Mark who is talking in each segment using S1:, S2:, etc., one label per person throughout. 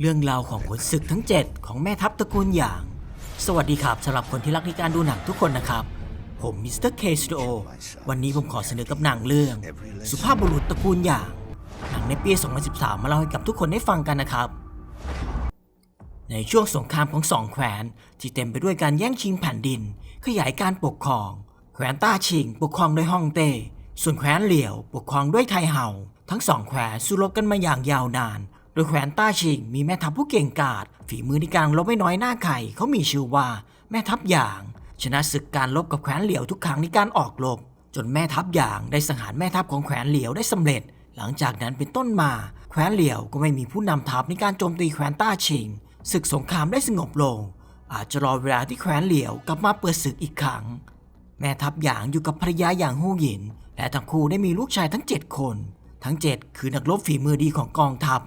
S1: เรื่องราวของผลศึกทั้ง 7 ของแม่ทัพตระกูลหยาง สวัสดีครับสำหรับคนที่รักในการดูหนังทุกคนนะครับ ผมมิสเตอร์เคสตูดิโอวันนี้ผมขอเสนอกับหนังเรื่อง สุภาพบุรุษตระกูลหยาง หนังในปี 2013 มาเล่าให้กับทุกคนได้ฟังกันนะครับ ในช่วงสงครามของสองแคว้นที่เต็มไปด้วยการแย่งชิงแผ่นดิน ขยายการปกครอง แคว้นต้าชิง ปกครองโดยฮ่องเต้ส่วนแคว้นเหลียว ปกครองด้วยไทเฮาทั้งสองแคว้นสู้รบกันมาอย่างยาวนาน โดยแคว้นต้าชิงมีแม่ทัพผู้เก่งกาจฝีมือในการรบไม่น้อยหน้าใครเขามีชื่อว่าแม่ทัพหยาง ชนะศึกการรบกับแคว้นเหลียวทุกครั้งในการออกรบจนแม่ทัพหยางได้สังหารแม่ทัพของแคว้นเหลียวได้สำเร็จ หลังจากนั้นเป็นต้นมาแคว้นเหลียวก็ไม่มีผู้นำทัพในการโจมตีแคว้นต้าชิงศึกสงครามได้สงบลง อาจจะรอเวลาที่แคว้นเหลียวกลับมาเปิดศึกอีกครั้ง แม่ทัพหยางอยู่กับภรรยาอย่างฮู่หยิน และทั้งคู่ได้มีลูกชายทั้ง 7 คน ทั้ง 7 คือนักรบฝีมือดีของกองทัพ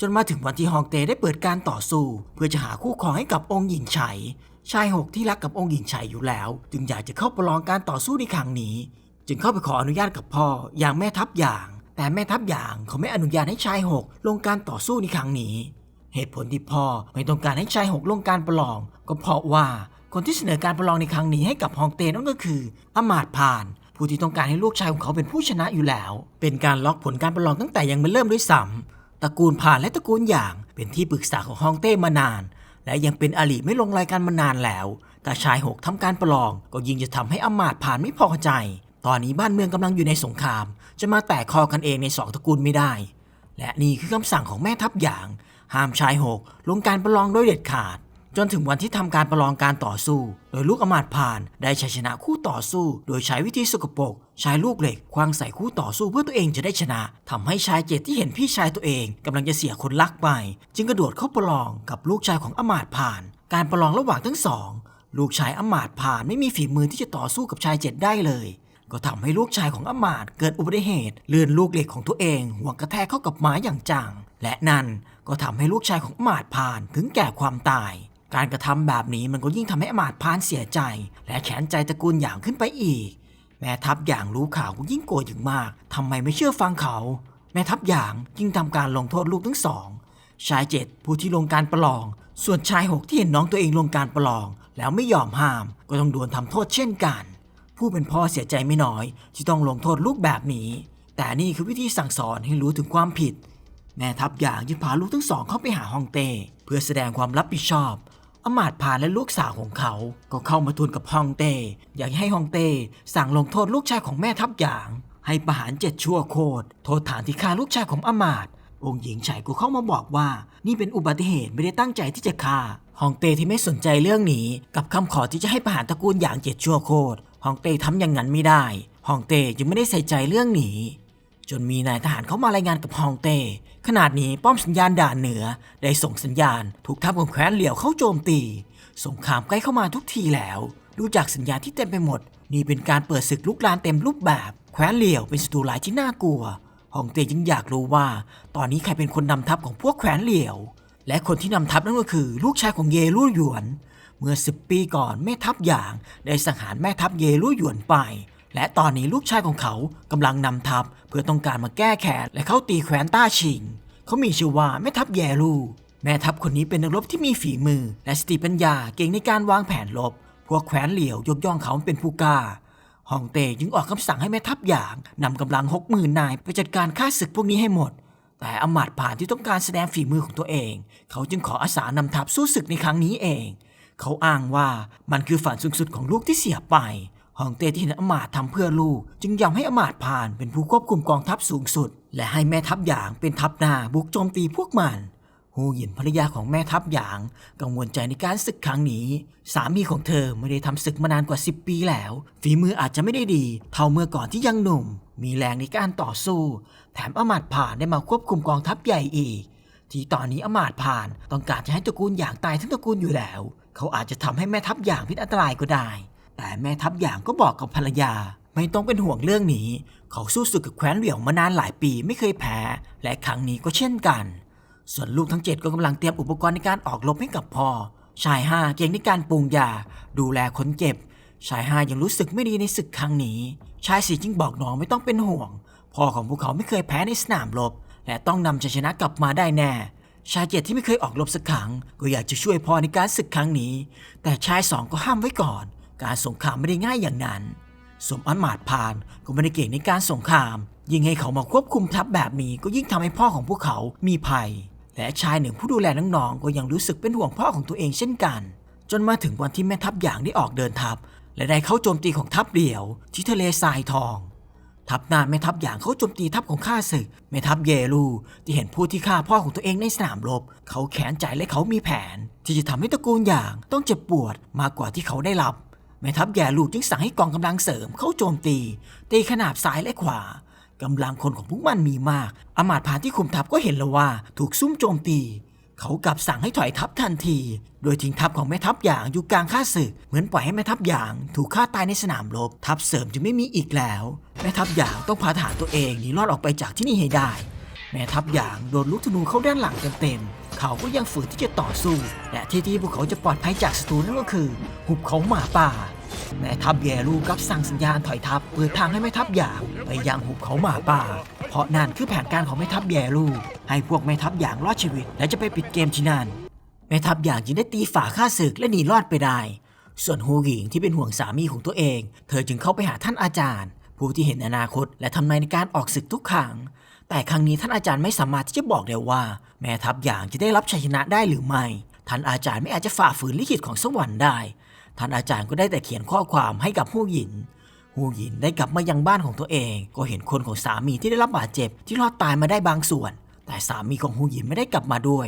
S1: จนมาถึงวันที่ฮองเต้ได้เปิดการต่อสู้ เพื่อจะหาคู่ครองให้กับองค์หญิงไฉชายหกที่รักกับองค์หญิงไฉอยู่แล้ว จึงอยากจะเข้าประลองการต่อสู้ในครั้งนี้ จึงเข้าไปขออนุญาตกับพ่ออย่างแม่ทัพหยาง แต่แม่ทัพหยางเขาไม่อนุญาตให้ชายหกลงการต่อสู้ในครั้งนี้ เหตุผลที่พ่อไม่ต้องการให้ชายหกลงการประลอง ก็เพราะว่าคนที่เสนอการประลองในครั้งนี้ให้กับฮองเต้นั่นก็คืออำมาตย์พานผู้ที่ต้องการให้ลูกชายของเขาเป็นผู้ชนะอยู่แล้ว เป็นการล็อกผลการประลองตั้งแต่ยังไม่เริ่มด้วยซ้ำ ตระกูลผ่านและตระกูลอย่าง เป็นที่ปรึกษาของฮองเต้มานาน และยังเป็นอลีไม่ลงรายการมานานแล้ว แต่ชายหกทำการประลอง ก็ยิ่งจะทำให้อมาตผ่านไม่พอใจ ตอนนี้บ้านเมืองกำลังอยู่ในสงคราม จะมาแตกคอกันเองในสองตระกูลไม่ได้ และนี่คือคำสั่งของแม่ทัพหยาง ห้ามชายหกลงการประลองโดยเด็ดขาด จนถึงวันที่ทำการประลองการต่อสู้ โดยลูกอมาตผ่าน ได้ชัยชนะคู่ต่อสู้ โดยใช้วิธีสกปรกใช้ลูกเหล็กควางใส่คู่ต่อสู้เพื่อตัวเองจะได้ชนะทำให้ชายเจ็ดที่เห็นพี่ชายตัวเองกำลังจะเสียคนรักไป จึงกระโดดเข้าประลองกับลูกชายของอมาตผ่าน การประลองระหว่างทั้งสอง ลูกชายอมาตผ่านไม่มีฝีมือที่จะต่อสู้กับชายเจ็ดได้เลย ก็ทำให้ลูกชายของอมาตเกิดอุบัติเหตุเลื่อนลูกเหล็กของตัวเองหัวกระแทกเข้ากับไม้อย่างจังและนั่นก็ทำให้ลูกชายของอมาตย์พานถึงแก่ความตาย การกระทำแบบนี้มันก็ยิ่งทำให้อมาตพานเสียใจ และแขนใจตระกูลอย่างขึ้นไปอีก แม่ทัพอย่างรู้ข่าวก็ยิ่งโกรธอย่างมากทำไมไม่เชื่อฟังเขา แม่ทัพอย่างยิ่งทำการลงโทษลูกทั้งสอง ชายเจ็ดผู้ที่ลงการประลอง ส่วนชายหกที่เห็นน้องตัวเองลงการประลอง แล้วไม่ยอมห้าม ก็ต้องโดนทำโทษเช่นกัน ผู้เป็นพ่อเสียใจไม่น้อย ที่ต้องลงโทษลูกแบบนี้ แต่นี่คือวิธีสั่งสอนให้รู้ถึงความผิด แม่ทัพอย่างจึงพาลูกทั้งสองเข้าไปหาฮองเต้เพื่อแสดงความรับผิดชอบ อมาตย์พานและลูกสาวของเขา ก็เข้ามาทูลกับฮองเต้อยากให้ฮองเต้สั่งลงโทษลูกชายของแม่ทัพอย่าง ให้ประหารเจ็ดชั่วโคตรโทษฐานที่ฆ่าลูกชายของอมาตองค์หญิงไฉก็เข้ามาบอกว่า นี่เป็นอุบัติเหตุไม่ได้ตั้งใจที่จะฆ่าฮองเต้ที่ไม่สนใจเรื่องนี้กับคำขอที่จะให้ประหารตระกูลอย่างเจ็ดชั่วโคตรฮองเต้ทำอย่างนั้นไม่ได้ฮองเต้จึงไม่ได้ใส่ใจเรื่องนี้ จนมีนายทหารเข้ามารายงานกับฮองเต้ ขนาดนี้ป้อมสัญญาณด่านเหนือ ได้ส่งสัญญาณ ถูกทัพของแคว้นเหลียวเข้าโจมตี สงครามใกล้เข้ามาทุกทีแล้ว ดูจากสัญญาณที่เต็มไปหมด นี่เป็นการเปิดศึกลุกลานเต็มรูปแบบ แคว้นเหลียวเป็นศัตรูหลายที่น่ากลัวฮองเต้จึงอยากรู้ว่า ตอนนี้ใครเป็นคนนำทัพของพวกแคว้นเหลียว และคนที่นำทัพนั่นก็คือลูกชายของเยลู่หยวน เมื่อสิบปีก่อนแม่ทัพอย่างได้สังหารแม่ทัพเยลู่หยวนไป และตอนนี้ลูกชายของเขากำลังนำทัพเพื่อต้องการมาแก้แค้นและเข้าตีแคว้นต้าชิง เขามีชื่อว่าแม่ทัพเยลู่แม่ทัพคนนี้เป็นนักรบที่มีฝีมือ และสติปัญญาเก่งในการวางแผนรบ พวกแคว้นเหลียวยกย่องเขาเป็นผู้กล้าฮองเต้จึงออกคำสั่งให้แม่ทัพอย่างนำกำลังหกหมื่นนายไปจัดการฆ่าศึกพวกนี้ให้หมด แต่อมาตย์ผ่านที่ต้องการแสดงฝีมือของตัวเอง เขาจึงขออาสานำทัพสู้ศึกในครั้งนี้เอง เขาอ้างว่ามันคือฝันสูงสุดของลูกที่เสียไป ฮองเต้ที่เห็นอมาตย์ทำเพื่อลูก จึงยอมให้อมาตย์ผ่านเป็นผู้ควบคุมกองทัพสูงสุด และให้แม่ทัพอย่างเป็นทัพหน้าบุกโจมตีพวกมันฮูหยินภรรยาของแม่ทัพหยาง กังวลใจในการศึกครั้งนี้ สามีของเธอไม่ได้ทำศึกมานานกว่า 10 ปีแล้ว ฝีมืออาจจะไม่ได้ดี เท่าเมื่อก่อนที่ยังหนุ่ม มีแรงในการต่อสู้ แถมอมาตย์ผ่านได้มาควบคุมกองทัพใหญ่อีก ที่ตอนนี้อมาตผ่านต้องการจะให้ตระกูลหยางตายทั้งตระกูลอยู่แล้ว เขาอาจจะทำให้แม่ทัพหยางพิษอันตรายก็ได้ แต่แม่ทัพหยางก็บอกกับภรรยา ไม่ต้องเป็นห่วงเรื่องนี้ เขาสู้ศึกกับแคว้นเหวี่ยงมานานหลายปีไม่เคยแพ้ และครั้งนี้ก็เช่นกัน ส่วนลูกทั้งเจ็ดก็กำลังเตรียมอุปกรณ์ในการออกรบให้กับพ่อ ชายห้าเก่งในการปรุงยา ดูแลคนเจ็บ ชายห้ายังรู้สึกไม่ดีในศึกครั้งนี้ ชายสี่จึงบอกน้องไม่ต้องเป็นห่วง พ่อของพวกเขาไม่เคยแพ้ในสนามรบ และต้องนำชัยชนะกลับมาได้แน่ชายเจ็ดที่ไม่เคยออกรบสักครั้งก็อยากจะช่วยพ่อในการศึกครั้งนี้ แต่ชายสองก็ห้ามไว้ก่อน การสงครามไม่ได้ง่ายอย่างนั้น สมอันมาดพานก็ไม่ได้เก่งในการสงคราม ยิ่งให้เขามาควบคุมทัพแบบนี้ก็ยิ่งทำให้พ่อของพวกเขามีภัย และชายหนึ่งผู้ดูแลน้องๆก็ยังรู้สึกเป็นห่วงพ่อของตัวเองเช่นกัน จนมาถึงวันที่แม่ทัพอย่างได้ออกเดินทัพ และได้เข้าโจมตีของทัพเดี่ยว ที่ทะเลทรายทองทัพนานแม่ทัพอย่างเขาโจมตีทัพของข้าศึกแม่ทัพเยลูที่เห็นผู้ที่ฆ่าพ่อของตัวเองในสนามรบ เขาแค้นใจและเขามีแผน ที่จะทำให้ตระกูลอย่างต้องเจ็บปวดมากกว่าที่เขาได้รับ แม่ทัพแย่ลูจึงสั่งให้กองกำลังเสริมเข้าโจมตี ตีขนาบซ้ายและขวากำลังคนของพวกมันมีมาก อมาตย์พานที่คุมทัพก็เห็นแล้วว่าถูกซุ่มโจมตี เขากลับสั่งให้ถอยทัพทันที โดยทิ้งทัพของแม่ทัพอย่างอยู่กลางข้าศึก เหมือนปล่อยให้แม่ทัพอย่างถูกฆ่าตายในสนามรบ ทัพเสริมจึงไม่มีอีกแล้ว แม่ทัพอย่างต้องพาทหารตัวเองหนีรอดออกไปจากที่นี่ให้ได้ แม่ทัพอย่างโดนลูกธนูเข้าด้านหลังเต็มๆ เขาก็ยังฝืนที่จะต่อสู้ และที่ที่พวกเขาจะปลอดภัยจากศัตรูนั่นก็คือหุบเขาหมาป่า แม่ทัพแย่ลูกับสั่งสัญญาณถอยทัพเปิดทางให้แม่ทัพอย่างไปยังหุบเขาหมาป่า เพราะนั่นคือแผนการของแม่ทัพแย่ลูให้พวกแม่ทัพอย่างรอดชีวิต และจะไปปิดเกมที่นั่นแม่ทัพอย่างจึงได้ตีฝาฆ่าศึกและหนีรอดไปได้ ส่วนฮูหญิงที่เป็นห่วงสามีของตัวเอง เธอจึงเข้าไปหาท่านอาจารย์ ผู้ที่เห็นอนาคตและทำนายในการออกศึกทุกครั้ง แต่ครั้งนี้ท่านอาจารย์ไม่สามารถที่จะบอกได้ว่า แม่ทัพอย่างจะได้รับชัยชนะได้หรือไม่ ท่านอาจารย์ไม่อาจจะฝ่าฝืนลิขิตของสวรรค์ได้ ท่านอาจารย์ก็ได้แต่เขียนข้อความให้กับฮูหญิงฮูหยินได้กลับมายังบ้านของตัวเอง ก็เห็นคนของสามีที่ได้รับบาดเจ็บที่รอดตายมาได้บางส่วน แต่สามีของฮูหยินไม่ได้กลับมาด้วย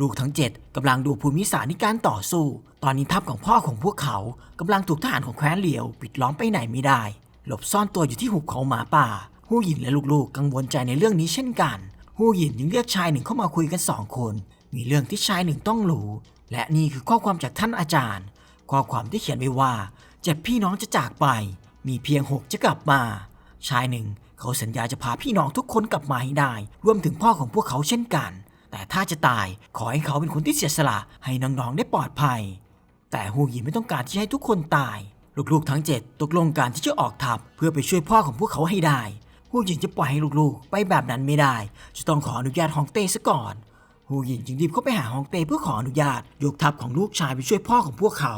S1: ลูกทั้งเจ็ดกำลังดูภูมิศาสตร์ในการต่อสู้ ตอนนี้ทัพของพ่อของพวกเขากำลังถูกทหารของแคว้นเหลียว ปิดล้อมไปไหนไม่ได้ หลบซ่อนตัวอยู่ที่หุบเขาหมาป่า ฮูหยินและลูกๆ กังวลใจในเรื่องนี้เช่นกัน ฮูหยินจึงเรียกชายหนึ่งเข้ามาคุยกันสองคน มีเรื่องที่ชายหนึ่งต้องรู้ และนี่คือข้อความจากท่านอาจารย์ ข้อความที่เขียนไว้ว่าเจ็ดพี่น้องจะจากไป มีเพียงหกจะกลับมา ชายหนึ่งเขาสัญญาจะพาพี่น้องทุกคนกลับมาให้ได้ รวมถึงพ่อของพวกเขาเช่นกัน แต่ถ้าจะตายขอให้เขาเป็นคนที่เสียสละให้น้องๆได้ปลอดภัย แต่ฮูหยินไม่ต้องการที่ให้ทุกคนตาย ลูกๆทั้งเจ็ดตกลงการที่จะออกทัพเพื่อไปช่วยพ่อของพวกเขาให้ได้ ฮูหยินจะปล่อยให้ลูกๆ ไปแบบนั้นไม่ได้ จะต้องขออนุญาตฮองเต้ซะก่อน ฮูหยินจึงรีบเข้าไปหาฮองเต้เพื่อขออนุญาต ยกทัพของลูกชายไปช่วยพ่อของพวกเขา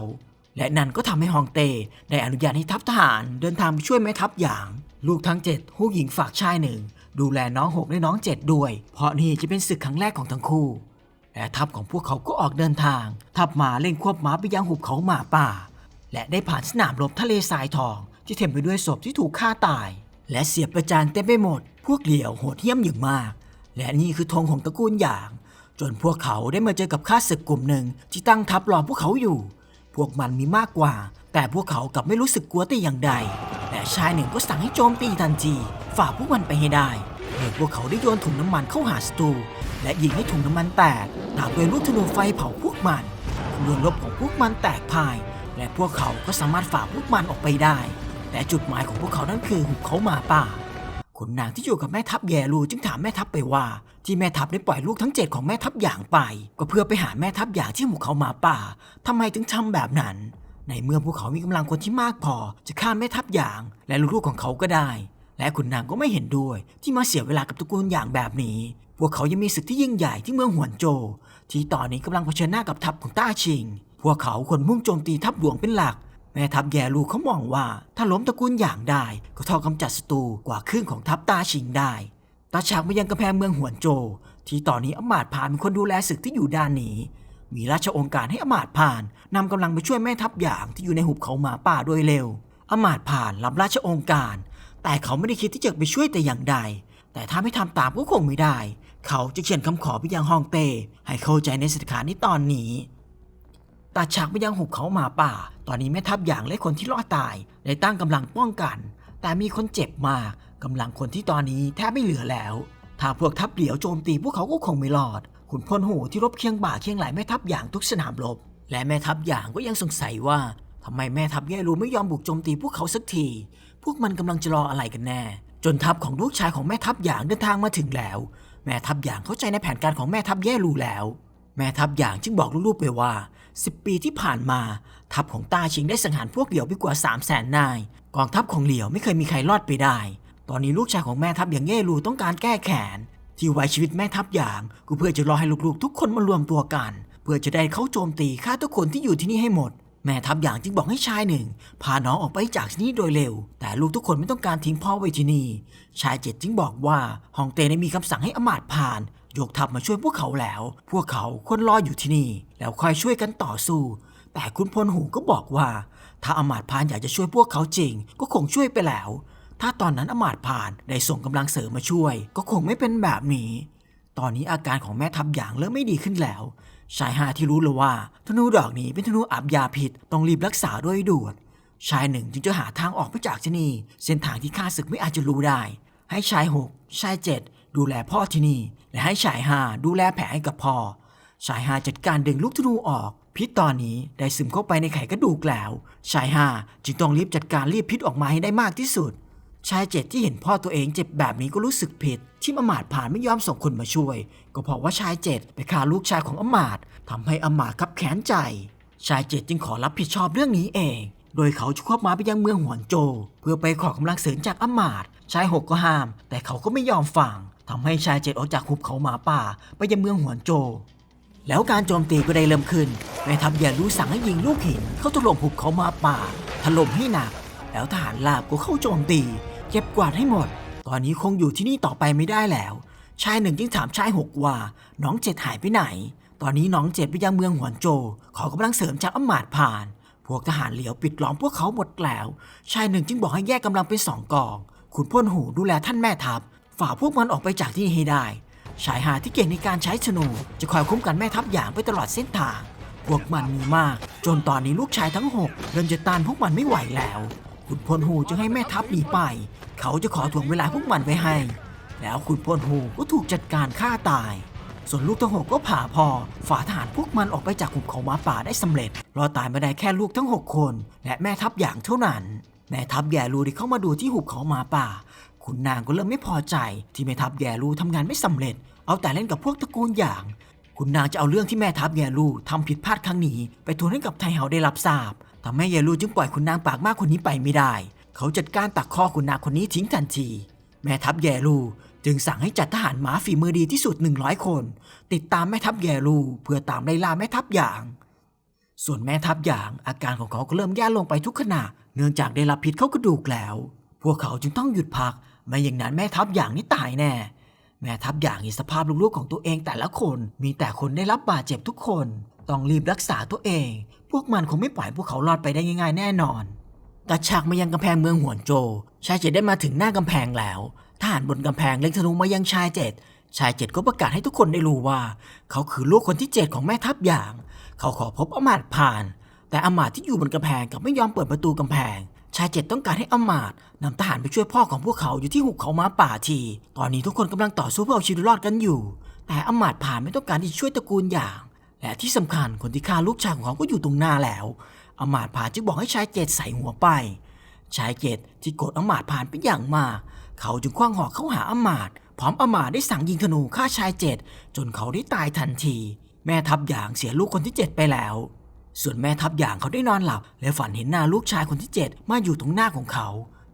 S1: และนั่นก็ทำให้ฮองเต้ได้อนุญาตให้ทัพทหาร เดินทางไปช่วยแม่ทัพอย่าง ลูกทั้งเจ็ดฮูหญิงฝากชายหนึ่งดูแลน้องหกและน้องเจ็ดด้วย เพราะนี่จะเป็นศึกครั้งแรกของทั้งคู่และทัพของพวกเขาก็ออกเดินทาง ทัพมาเล่นควบม้าไปยังหุบเขาหมาป่า และได้ผ่านสนามรบทะเลทรายทอง ที่เต็มไปด้วยศพที่ถูกฆ่าตาย และเสียบประจานเต็มไปหมด พวกเหลี่ยวโหดเหี้ยมอย่างมาก และนี่คือธงของตระกูลหยาง จนพวกเขาได้มาเจอกับข้าศึกกลุ่มหนึ่งที่ตั้งทัพรอพวกเขาอยู่ พวกมันมีมากกว่า แต่พวกเขากลับไม่รู้สึกกลัวแต่อย่างใดและชายหนึ่งก็สั่งให้โจมตีทันที ฝ่าพวกมันไปให้ได้เมื่อพวกเขาได้โยนถุงน้ำมันเข้าหาศัตรูและยิงให้ถุงน้ำมันแตกตามด้วยลูกธนูไฟเผาพวกมันเรือรบของพวกมันแตกพ่าย และพวกเขาก็สามารถฝ่าพวกมันออกไปได้ แต่จุดหมายของพวกเขานั้นคือหุบเขาหมาป่าขุนนางที่อยู่กับแม่ทัพแยรูจึงถามแม่ทัพไปว่า ที่แม่ทัพได้ปล่อยลูกทั้งเจ็ดของแม่ทัพอย่างไป ก็เพื่อไปหาแม่ทัพอย่างที่หมู่เขาหมาป่าทำไมถึงทำแบบนั้น ในเมื่อพวกเขามีกำลังคนที่มากพอ จะฆ่าแม่ทัพอย่าง และลูกๆของเขาก็ได้ และขุนนางก็ไม่เห็นด้วย ที่มาเสียเวลากับตระกูลอย่างแบบนี้ พวกเขายังมีศึกที่ยิ่งใหญ่ที่เมืองหวนโจ ที่ตอนนี้กำลังเผชิญหน้ากับทัพของต้าชิง พวกเขาควรมุ่งโจมตีทัพหลวงเป็นหลัก แม่ทัพแย่ลูเขามองว่าถ้าล้มตระกูลอย่างได้ ก็เท่ากำจัดศัตรูกว่าครึ่งของทัพตาชิงได้ ตาฉากมายังกำแพงเมืองหวนโจ ที่ตอนนี้อำมาตย์พานเป็นคนดูแลศึกที่อยู่ด้านนี้ มีราชองค์การให้อำมาตย์พานนำกำลังไปช่วยแม่ทัพอย่างที่อยู่ในหุบเขาหมาป่าโดยเร็วอำมาตย์พานรับราชองค์การ แต่เขาไม่ได้คิดที่จะไปช่วยแต่อย่างใด แต่ถ้าไม่ทำตามก็คงไม่ได้ เขาจะเขียนคำขอไปยังฮองเต้ให้เข้าใจในสถานที่ตอนนี้ ตัดฉากไปยังหุบเขาหมาป่า ตอนนี้แม่ทัพอย่างและคนที่รอดตายได้ตั้งกำลังป้องกัน แต่มีคนเจ็บมากกำลังคนที่ตอนนี้แทบไม่เหลือแล้ว ถ้าพวกทัพเหลียวโจมตีพวกเขาก็คงไม่รอด ขุนพลหูที่รบเคียงบ่าเคียงไหลแม่ทัพอย่างทุกสนามรบ และแม่ทัพอย่างก็ยังสงสัยว่าทำไมแม่ทัพแย่รูไม่ยอมบุกโจมตีพวกเขาสักที พวกมันกำลังจะรออะไรกันแน่ จนทัพของลูกชายของแม่ทัพอย่างเดินทางมาถึงแล้ว แม่ทัพอย่างเข้าใจในแผนการของแม่ทัพแย่รูแล้ว แม่ทัพอย่างจึงบอกลูกๆไปว่า 10 ปีที่ผ่านมา ทัพของต้าชิงได้สังหารพวกเหลียวไปกว่า 3 0 0แสนนาย กองทัพของเหลียวไม่เคยมีใครรอดไปได้ ตอนนี้ลูกชายของแม่ทัพอย่างเย่รูต้องการแก้แค้นที่ไว้ชีวิตแม่ทัพอย่างก็เพื่อจะรอให้ลูกๆ ทุกคนมารวมตัวกัน เพื่อจะได้เข้าโจมตีฆ่าทุกคนที่อยู่ที่นี่ให้หมด แม่ทัพอย่างจึงบอกให้ชายหนึ่ง พาน้องออกไปจากที่นี่โดยเร็ว แต่ลูกทุกคนไม่ต้องการทิ้งพ่อไว้ที่นี่ ชายเจ็ดจึงบอกว่าฮองเต้ได้มีคำสั่งให้อมาตย์ผ่าน ยกทัพมาช่วยพวกเขาแล้ว พวกเขาควรรออยู่ที่นี่ แล้วคอยช่วยกันต่อสู้ แต่คุณพลหูก็บอกว่า ถ้าอมาตพานอยากจะช่วยพวกเขาจริง ก็คงช่วยไปแล้ว ถ้าตอนนั้นอมาตพานได้ส่งกำลังเสริมมาช่วย ก็คงไม่เป็นแบบนี้ ตอนนี้อาการของแม่ทัพอย่างเริ่มไม่ดีขึ้นแล้ว ชายห้าที่รู้เลยว่าธนูดอกนี้เป็นธนูอับยาพิษต้องรีบรักษาด้วยด่วนชายหนึ่งจึงจะหาทางออกไปจากที่นี่ เส้นทางที่ข้าศึกไม่อาจจะรู้ได้ ให้ชายหกชายเจ็ด ดูแลพ่อที่นี่ และให้ชายห้าดูแลแผลให้กับพ่อ ชายห้าจัดการดึงลูกธนูออก พิษตอนนี้ได้ซึมเข้าไปในไขกระดูกแล้ว ชายห้าจึงต้องรีบจัดการรีบพิษออกมาให้ได้มากที่สุด ชายเจ็ดที่เห็นพ่อตัวเองเจ็บแบบนี้ก็รู้สึกผิด ที่อมาตผ่านไม่ยอมส่งคนมาช่วย ก็เพราะว่าชายเจ็ดไปฆ่าลูกชายของอมาตย์ทำให้อมาตย์คับแค้นใจ ชายเจ็ดจึงขอรับผิดชอบเรื่องนี้เองโดยเขาจะควบมาไปยังเมืองหวนโจ เพื่อไปขอกำลังเสริมจากอมาตชายหกก็ห้าม แต่เขาก็ไม่ยอมฟัง ทำให้ชายเจ็ดออกจากหุบเขาหมาป่าไปยังเมืองหวนโจ แล้วการโจมตีก็ได้เริ่มขึ้นแม่ทัพอย่รู้สั่งให้ยิงลูกหินเข้าถล่มหุบเขาหมาป่า ถล่มให้หนัก แล้วทหารลาบก็เข้าโจมตี เก็บกวาดให้หมด ตอนนี้คงอยู่ที่นี่ต่อไปไม่ได้แล้ว ชายหนึ่งจึงถามชายหกว่า น้องเจ็ดหายไปไหน ตอนนี้น้องเจ็ดไปยังเมืองหวนโจ ขอกำลังเสริมจากอำมาตย์ผ่าน พวกทหารเหลียวปิดล้อมพวกเขาหมดแล้ว ชายหนึ่งจึงบอกให้แยกกำลังเป็นสองกองขุนพลหูดูแลท่านแม่ทัพ ฝ่าพวกมันออกไปจากที่นี่ให้ได้ ชายหาดที่เก่งในการใช้ธนูจะคอยคุ้มกันแม่ทัพอย่างไปตลอดเส้นทาง พวกมันมีมาก จนตอนนี้ลูกชายทั้งหกเริ่มจะต้านพวกมันไม่ไหวแล้วขุนพลหูจึงให้แม่ทัพหนีไป เขาจะขอถ่วงเวลาพวกมันไว้ให้ แล้วขุนพลหูก็ถูกจัดการฆ่าตาย ส่วนลูกทั้งหกก็ผ่าพอฝ่าทหารพวกมันออกไปจากหุบเขาหมาป่าได้สำเร็จ รอตายมาได้แค่ลูกทั้งหกคน และแม่ทัพอย่างเท่านั้น แม่ทัพแย่รูที่เข้ามาดูที่หุบเขาหมาป่า คุณนางก็เริ่มไม่พอใจที่แม่ทัพแย่รูทำงานไม่สำเร็จ เอาแต่เล่นกับพวกตระกูลอย่างคุณนางจะเอาเรื่องที่แม่ทัพแย่รูทำผิดพลาดครั้งนี้ ไปทูลให้กับไทเฮาได้รับทราบทำให้แย่รูจึงปล่อยคุณนางปากมากคนนี้ไปไม่ได้ เขาจัดการตักคอคุณนางคนนี้ทิ้งทันที แม่ทัพแย่รูจึงสั่งให้จัดทหารม้าฝีมือดีที่สุด 100 คน ติดตามแม่ทัพแย่รูเพื่อตามไล่ล่าแม่ทัพอย่าง ส่วนแม่ทัพอย่างอาการของเขาก็เริ่มแย่ลงไปทุกขณะ เนื่องจากได้รับพิษเข้ากระดูกแล้ว พวกเขาจึงต้องหยุดพัก ไม่อย่างนั้นแม่ทัพอย่างนี้ตายแน่ แม่ทัพอย่างเห็นสภาพลูกๆของตัวเองแต่ละคนมีแต่คนได้รับบาดเจ็บทุกคน ต้องรีบรักษาตัวเอง พวกมันคงไม่ปล่อยพวกเขารอดไปได้ง่ายๆแน่นอนกระชากมายังกำแพงเมืองหวนโจ ชายเจ็ดได้มาถึงหน้ากำแพงแล้วทหารบนกำแพงเล็งธนูมายังชายเจ็ดชายเจ็ดก็ประกาศให้ทุกคนได้รู้ว่า เขาคือลูกคนที่เจ็ดของแม่ทัพอย่าง เขาขอพบอำมาตย์ผ่าน แต่อำมาตย์ที่อยู่บนกำแพงกับไม่ยอมเปิดประตูกำแพง ชายเจ็ดต้องการให้อมาตย์นำทหารไปช่วยพ่อของพวกเขาอยู่ที่หุบเขาม้าป่าที ตอนนี้ทุกคนกำลังต่อสู้เพื่อเอาชีวิตรอดกันอยู่ แต่อมาตย์ผ่านไม่ต้องการที่จะช่วยตระกูลอย่าง และที่สำคัญคนที่ฆ่าลูกชายของเขาก็อยู่ตรงหน้าแล้ว อมาตย์ผ่านจึงบอกให้ชายเจ็ดใส่หัวไป ชายเจ็ดที่โกรธอมาตย์ผ่านเป็นอย่างมาก เขาจึงคว้างหอกเข้าหาอมาตย์พร้อมอมาตย์ได้สั่งยิงธนูฆ่าชายเจ็ดจนเขาได้ตายทันที แม่ทัพอย่างเสียลูกคนที่เจ็ดไปแล้ว ส่วนแม่ทัพอย่างเขาได้นอนหลับ และฝันเห็นหน้าลูกชายคนที่เจ็ดมาอยู่ตรงหน้าของเขา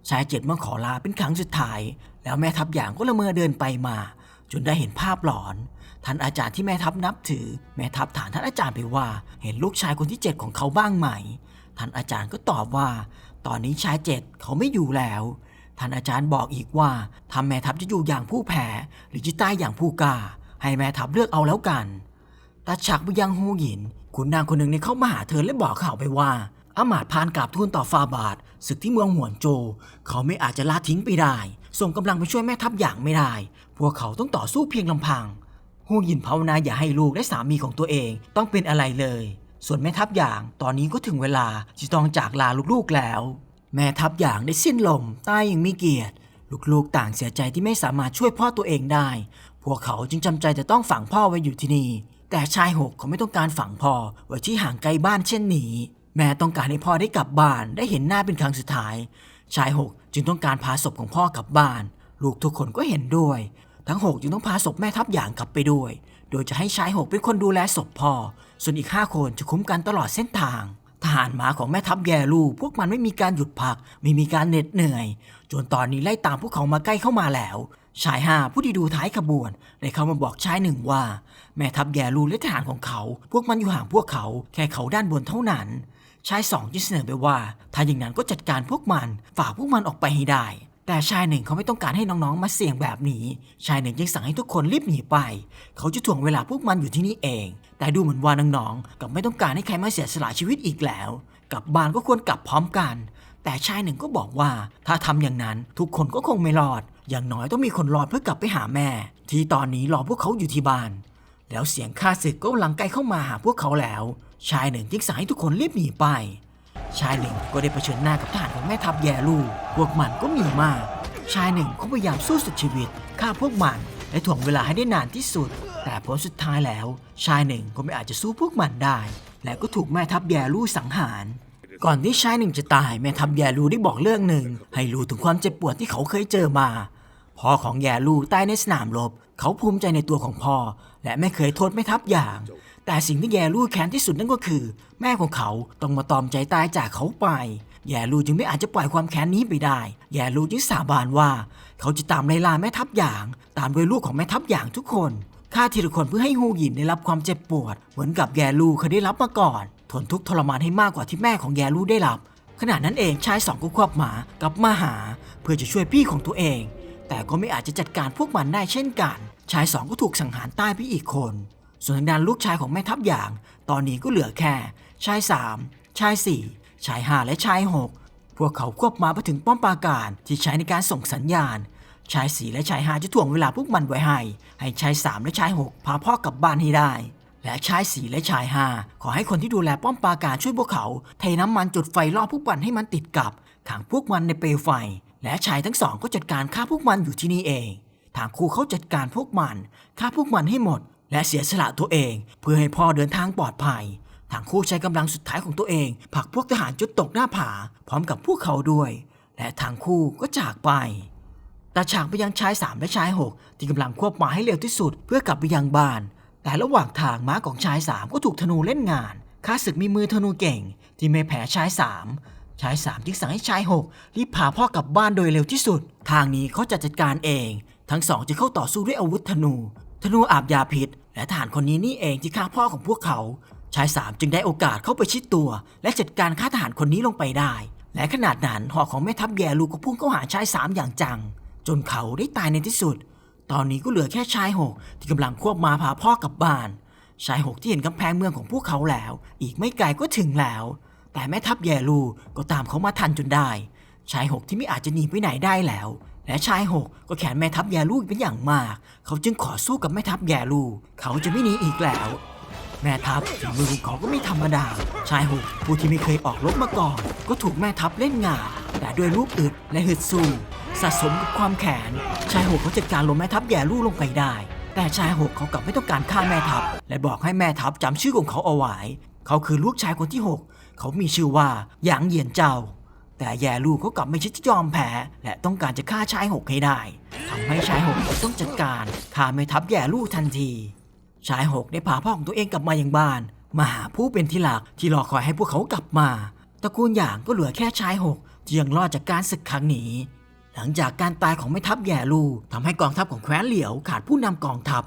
S1: ชายเจ็ดมาขอลาเป็นครั้งสุดท้าย แล้วแม่ทัพอย่างก็ละเมอเดินไปมา จนได้เห็นภาพหลอนท่านอาจารย์ที่แม่ทัพนับถือ แม่ทัพถามท่านอาจารย์ไปว่า เห็นลูกชายคนที่เจ็ดของเขาบ้างไหมท่านอาจารย์ก็ตอบว่า ตอนนี้ชายเจ็ดเขาไม่อยู่แล้วท่านอาจารย์บอกอีกว่าถ้าแม่ทัพจะอยู่อย่างผู้แพ้หรือจะตายอย่างผู้กล้าให้แม่ทัพเลือกเอาแล้วกันตาฉักไปยังฮูหยิน ขุนนางคนหนึ่งในเข้ามาหาเธอและบอกข่าวไปว่าอามาตพานกราบทูลต่อฟาบาทศึกที่เมืองหวนโจ เขาไม่อาจจะละทิ้งไปได้ ส่งกำลังไปช่วยแม่ทัพอย่างไม่ได้ พวกเขาต้องต่อสู้เพียงลำพังฮูหยินภาวนาอย่าให้ลูกและสามีของตัวเองต้องเป็นอะไรเลย ส่วนแม่ทัพอย่างตอนนี้ก็ถึงเวลาที่ต้องจากลาลูกๆแล้ว แม่ทัพอย่างได้สิ้นลมตายอย่างมีเกียรติ ลูกๆต่างเสียใจที่ไม่สามารถช่วยพ่อตัวเองได้ พวกเขาจึงจำใจจะต้องฝังพ่อไว้อยู่ที่นี่ แต่ชายหกเขาไม่ต้องการฝังพ่อไว้ที่ห่างไกลบ้านเช่นนี้ แม่ต้องการให้พ่อได้กลับบ้านได้เห็นหน้าเป็นครั้งสุดท้าย ชายหกจึงต้องการพาศพของพ่อกลับบ้าน ลูกทุกคนก็เห็นด้วย ทั้งหกจึงต้องพาศพแม่ทัพอย่างกลับไปด้วย โดยจะให้ชายหกเป็นคนดูแลศพพ่อ ส่วนอีกห้าคนจะคุ้มกันตลอดเส้นทางทหารหมาของแม่ทัพแย่ลูพวกมันไม่มีการหยุดพัก ไม่มีการเหน็ดเหนื่อย จนตอนนี้ไล่ตามพวกเขามาใกล้เข้ามาแล้ว ชายห้าผู้ที่ดูท้ายขบวน ได้เข้ามาบอกชายหนึ่งว่า แม่ทัพแย่ลูและทหารของเขา พวกมันอยู่ห่างพวกเขาแค่เขาด้านบนเท่านั้น ชายสองจึงเสนอไปว่า ถ้าอย่างนั้นก็จัดการพวกมันฝ่าพวกมันออกไปให้ได้ แต่ชายหนึ่งเขาไม่ต้องการให้น้องๆมาเสี่ยงแบบนี้ ชายหนึ่งจึงสั่งให้ทุกคนรีบหนีไป เขาจะถ่วงเวลาพวกมันอยู่ที่นี่เอง แต่ดูเหมือนว่าน้องๆกับไม่ต้องการให้ใครมาเสียสละชีวิตอีกแล้ว กลับบ้านก็ควรกลับพร้อมกันแต่ชายหนึ่งก็บอกว่าถ้าทำอย่างนั้นทุกคนก็คงไม่รอด อย่างน้อยต้องมีคนรอดเพื่อกลับไปหาแม่ ที่ตอนนี้รอพวกเขาอยู่ที่บ้าน แล้วเสียงข้าศึกก็กำลังใกล้เข้ามาหาพวกเขาแล้ว ชายหนึ่งจึงสั่งให้ทุกคนรีบหนีไป ชายหนึ่งก็ได้เผชิญหน้ากับทหารของแม่ทัพแย่ลูพวกมันก็มีมาก ชายหนึ่งเขาพยายามสู้สุดชีวิตฆ่าพวกมันและถ่วงเวลาให้ได้นานที่สุด แต่ผลสุดท้ายแล้ว ชายหนึ่งก็ไม่อาจจะสู้พวกมันได้ และก็ถูกแม่ทัพแย่ลูสังหารก่อนที่ชายหนึ่งจะตายแม่ทัพแย่ลูได้บอกเรื่องหนึ่ง ให้รู้ถึงความเจ็บปวดที่เขาเคยเจอมา พ่อของแย่ลูตายในสนามรบ เขาภูมิใจในตัวของพ่อ และไม่เคยโทษแม่ทัพอย่าง แต่สิ่งที่แย่ลูแค้นที่สุดนั่นก็คือ แม่ของเขาต้องมาตอมใจตายจากเขาไป แย่ลูจึงไม่อาจจะปล่อยความแค้นนี้ไปได้ แย่ลูจึงสาบานว่า เขาจะตามไล่ล่าแม่ทัพอย่าง ตามด้วยลูกของแม่ทัพอย่างทุกคนฆ่าทีละคนเพื่อให้ฮูหยินได้รับความเจ็บปวด เหมือนกับแย่ลูเคยได้รับมาก่อนทนทุกข์ทรมานให้มากกว่าที่แม่ของแย่ลูได้รับขณะนั้นเองชายสองก็ควบหมากลับมาหา เพื่อจะช่วยพี่ของตัวเอง แต่ก็ไม่อาจจะจัดการพวกมันได้เช่นกัน ชายสองก็ถูกสังหารใต้พี่อีกคน ส่วนทางด้านลูกชายของแม่ทัพอย่าง ตอนนี้ก็เหลือแค่ ชายสามชายสี่ชายห้าและชายหกพวกเขาควบมาไปถึงป้อมปราการที่ใช้ในการส่งสัญญาณ ชายสี่และชายห้าจะถ่วงเวลาพวกมันไว้ให้ ให้ชายสามและชายหกพาพ่อกลับบ้านให้ได้ และชายสี่และชายห้าขอให้คนที่ดูแลป้อมปราการช่วยพวกเขาเทน้ำมันจุดไฟล่อพวกมันให้มันติดกับขังพวกมันในเปลวไฟ และชายทั้งสองก็จัดการฆ่าพวกมันอยู่ที่นี่เอง ทางครูเขาจัดการพวกมันฆ่าพวกมันให้หมด และเสียสละตัวเอง เพื่อให้พ่อเดินทางปลอดภัย ทางคู่ใช้กำลังสุดท้ายของตัวเองผลักพวกทหารจุดตกหน้าผา พร้อมกับพวกเขาด้วย และทางคู่ก็จากไปแต่ฉากไปยังชายสามและชายหกที่กำลังควบหมาให้เร็วที่สุด เพื่อกลับไปยังบ้าน แต่ระหว่างทางม้าของชายสามก็ถูกธนูเล่นงานข้าศึกมีมือธนูเก่ง ที่ไม่แพ้ชายสาม ชายสามจึงสั่งให้ชายหกรีบพาพ่อกลับบ้านโดยเร็วที่สุด ทางนี้เขาจะจัดการเอง ทั้งสองจึงเข้าต่อสู้ด้วยอาวุธธนู ธนูอาบยาพิษ และทหารคนนี้นี่เองที่ฆ่าพ่อของพวกเขา ชายสามจึงได้โอกาสเข้าไปชิดตัว และจัดการฆ่าทหารคนนี้ลงไปได้ และขนาดนั้นหอกของแม่ทัพแยลูกก็พุ่งเข้าหาชายสามอย่างจัง จนเขาได้ตายในที่สุด ตอนนี้ก็เหลือแค่ชายหกที่กำลังควบมาพาพ่อกลับบ้าน ชายหกที่เห็นกำแพงเมืองของพวกเขาแล้ว อีกไม่ไกลก็ถึงแล้ว แต่แม่ทัพแย่ลูก็ตามเขามาทันจนได้ ชายหกที่ไม่อาจจะหนีไปไหนได้แล้ว และชายหกก็แขนแม่ทัพแย่ลูเป็นอย่างมาก เขาจึงขอสู้กับแม่ทัพแย่ลู เขาจะไม่หนีอีกแล้ว แม่ทัพฝีมือของเขาก็ไม่ธรรมดา ชายหกผู้ที่ไม่เคยออกรบมาก่อน ก็ถูกแม่ทัพเล่นงานแต่ด้วยลูกอึดและฮึดสู้สะสมกับความแขน ชายหกเขาจัดการลงแม่ทัพแย่ลูลงไปได้ แต่ชายหกเขากลับไม่ต้องการฆ่าแม่ทัพ และบอกให้แม่ทัพจำชื่อของเขาเอาไว้ เขาคือลูกชายคนที่หก เขามีชื่อว่าหยางเหยียนเจ้า แต่แย่ลูกเขากลับไม่คิดจะยอมแพ้ และต้องการจะฆ่าชายหกให้ได้ทำให้ชายหกต้องจัดการฆ่าแม่ทัพแย่ลูกทันที ชายหกได้พาพ่อของตัวเองกลับมายังบ้าน มาหาผู้เป็นที่รักที่รอคอยให้พวกเขากลับมาตระกูลหยางก็เหลือแค่ชายหกที่ยังรอดจากการศึกครั้งนี้ หลังจากการตายของแม่ทัพแย่ลูทำให้กองทัพของแคว้นเหลียวขาดผู้นำกองทัพ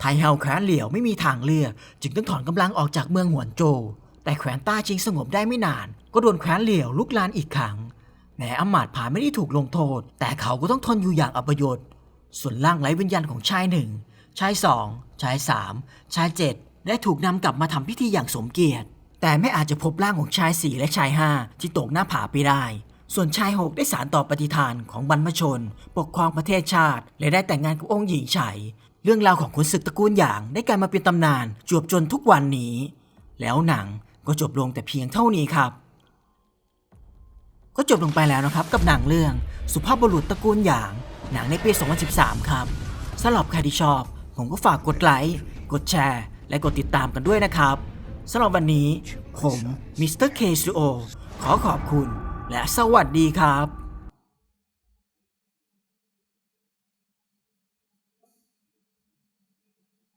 S1: ไทเฮาแคว้นเหลียวไม่มีทางเลือก จึงต้องถอนกำลังออกจากเมืองหวนโจ แต่แคว้นต้าชิงสงบได้ไม่นาน ก็โดนแคว้นเหลี่ยวลุกลานอีกครั้งแม้อำมาตย์ผาไม่ได้ถูกลงโทษ แต่เขาก็ต้องทนอยู่อย่างอัปยศส่วนร่างไร้วิญญาณของชายหนึ่งชายสองชายสามชายเจ็ดได้ถูกนำกลับมาทำพิธีอย่างสมเกียรติ แต่ไม่อาจจะพบร่างของชายสี่และชายห้าที่ตกหน้าผาไปได้ ส่วนชายหกได้สารต่อปฏิฐานของบรรพชน ปกครองประเทศชาติ และได้แต่งงานกับองค์หญิงไฉเรื่องราวของขุนศึกตระกูลหยางได้กลายมาเป็นตำนาน จวบจนทุกวันนี้ แล้วหนัง ก็จบลงแต่เพียงเท่านี้ครับ ก็จบลงไปแล้วนะครับกับหนังเรื่องสุภาพบุรุษตระกูลหยาง หนังในปี 2013 ครับสำหรับใครที่ชอบ ผมก็ฝากกดไลค์กดแชร์ และกดติดตามกันด้วยนะครับสำหรับวันนี้ผมมิสเตอร์เคสโอขอขอบคุณ และสวัสดีครับ